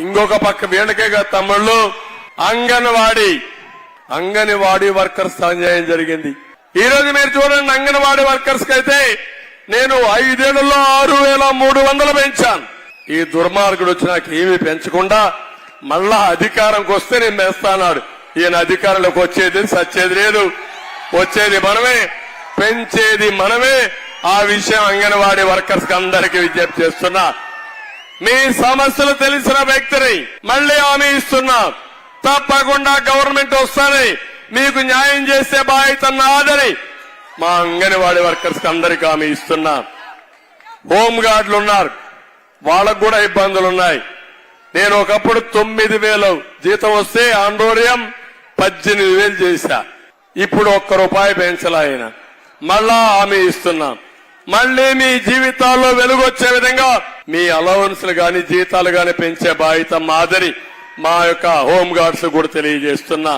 ఇంకొక పక్క వీళ్ళకేగా తమ్ముళ్ళు అంగన్వాడీ. అంగన్వాడీ వర్కర్స్ అన్యాయం జరిగింది. ఈ రోజు మీరు చూడండి అంగన్వాడీ వర్కర్స్ అయితే నేను ఐదేళ్ళలో ఆరు వేల మూడు వందలు పెంచాను. ఈ దుర్మార్గుడు వచ్చి నాకు ఏమీ పెంచకుండా మళ్ళా అధికారంకి వస్తే నేను వేస్తానాడు ఈయన అధికారంలోకి వచ్చేది సచ్చేది లేదు. వచ్చేది మనమే పెంచేది మనమే. ఆ విషయం అంగన్వాడీ వర్కర్స్ అందరికీ విజ్ఞప్తి చేస్తున్నా. మీ సమస్యలు తెలిసిన వ్యక్తిని మళ్ళీ హామీ ఇస్తున్నా. తప్పకుండా గవర్నమెంట్ వస్తానే. మీకు న్యాయం చేసే బాధ్యత నాదని మా అంగన్వాడీ వర్కర్స్కి అందరికీ హామీ ఇస్తున్నా. హోమ్ గార్డులు ఉన్నారు. వాళ్ళకు కూడా ఇబ్బందులు ఉన్నాయి. నేను ఒకప్పుడు తొమ్మిది వేలు జీతం వస్తే ఆండోరియం పద్దెనిమిది వేలు చేశా. ఇప్పుడు ఒక్క రూపాయి పెంచలా ఆయన. మళ్ళా హామీ ఇస్తున్నాం. మళ్ళీ మీ జీవితాల్లో వెలుగొచ్చే విధంగా మీ అలవెన్స్లు గాని జీతాలు గాని పెంచే బాధ్యత మాదిరి మా యొక్క హోమ్ గార్డ్స్ కూడా తెలియజేస్తున్నా.